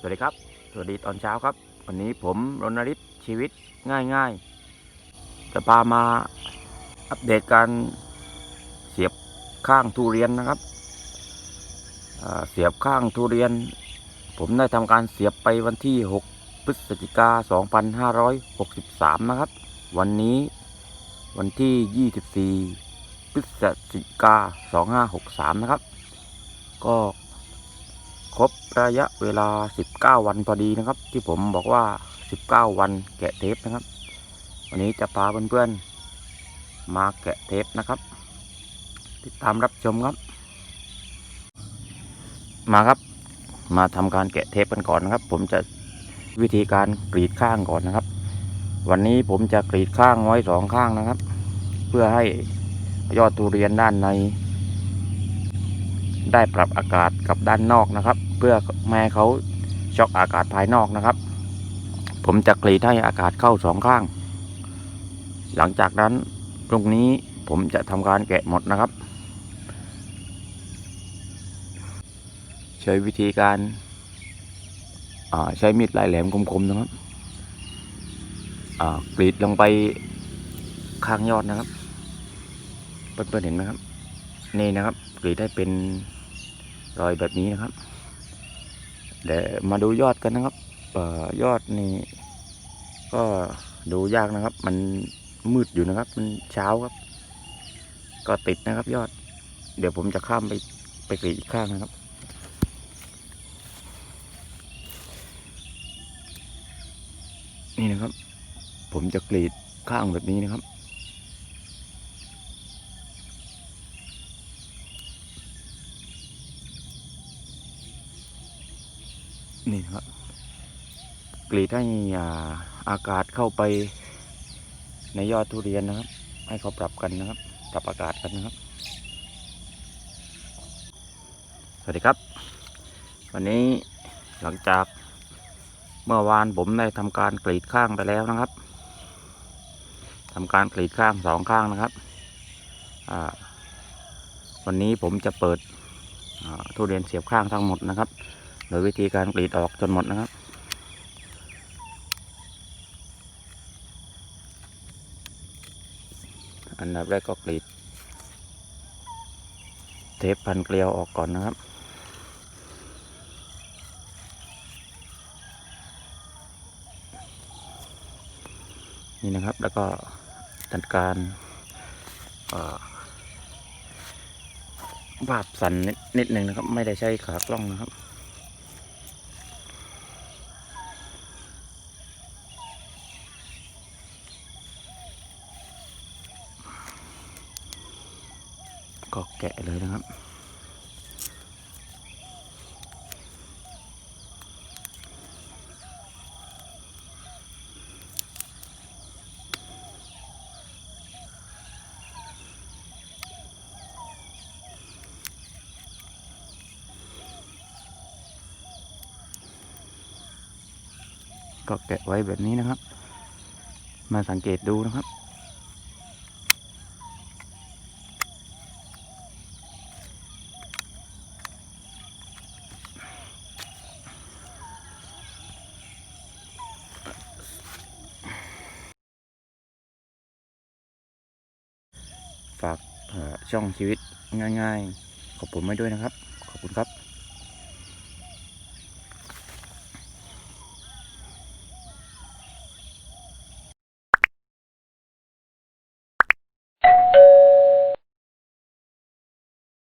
สวัสดีครับ สวัสดีตอนเช้าครับ วันนี้ผมรณฤทธิ์ชีวิตง่ายๆ จะพามาอัปเดตการเสียบข้างทุเรียนนะครับเสียบข้างทุเรียน ผมได้ทำการเสียบไปวันที่ 6 พฤศจิกา 2563 นะครับ วันนี้วันที่ 24 พฤศจิกา 2563 นะครับ ก็ ระยะเวลา 19 วันพอดีนะครับ ที่ผมบอกว่า 19 วันแกะเทปนะครับ วันนี้จะพาเพื่อนๆ มาแกะเทปนะครับ ติดตามรับชมครับ มาครับ มาทำการแกะเทปกันก่อนนะครับ ผมจะวิธีการกรีดข้างก่อนนะครับ วันนี้ผมจะกรีดข้างไว้สองข้างนะครับ เพื่อให้ยอดทุเรียนด้านใน ได้ปรับอากาศกับด้านนอกนะครับ เพื่อแม่ให้เขาช็อกอากาศภายนอกนะครับ ผมจะกรีดให้อากาศเข้าสองข้าง หลังจากนั้นตรงนี้ผมจะทำการแกะหมดนะครับ ใช้วิธีการใช้มีดลายแหลมคมๆนะครับกรีดลงไปข้างยอดนะครับ เพื่อนๆเห็นไหมครับ นี่นะครับกรีดได้เป็น รอยแบบนี้นะครับ เดี๋ยวมาดูยอดกันนะครับเอ่อยอดนี่ก็ดูยากนะครับ มันมืดอยู่นะครับ มันเช้าครับ ก็ติดนะครับ ยอด เดี๋ยวผมจะข้ามไปไปกรีดอีกข้างนะครับ นี่นะครับ ผมจะกรีดข้างแบบนี้นะครับ นี่ครับกรีดให้อาอากาศเข้าไปในยอดทุเรียนนะครับ ให้เขาปรับกันนะครับ ปรับอากาศกันนะครับ สวัสดีครับ วันนี้หลังจากเมื่อวานผมได้ทำการกรีดข้างไปแล้วนะครับทำการกรีดข้างสองข้างนะครับวันนี้ผมจะเปิดทุเรียนเสียบข้างทั้งหมดนะครับ โดยวิธีการกรีดออกจนหมดนะครับ อันดับแรกก็กรีด เทปพันเกลียวออกก่อนนะครับนี่นะครับแล้วก็จัดการเอ่อวาบสันนิดนิดหนึ่งนะครับ ไม่ได้ใช้ขากล้องนะครับ ก็แกะเลยนะครับ ก็แกะไว้แบบนี้นะครับ มาสังเกตดูนะครับ ฝากเอ่อ ช่องชีวิตง่าย ๆ ขอบผมไว้ด้วยนะครับ ขอบคุณครับ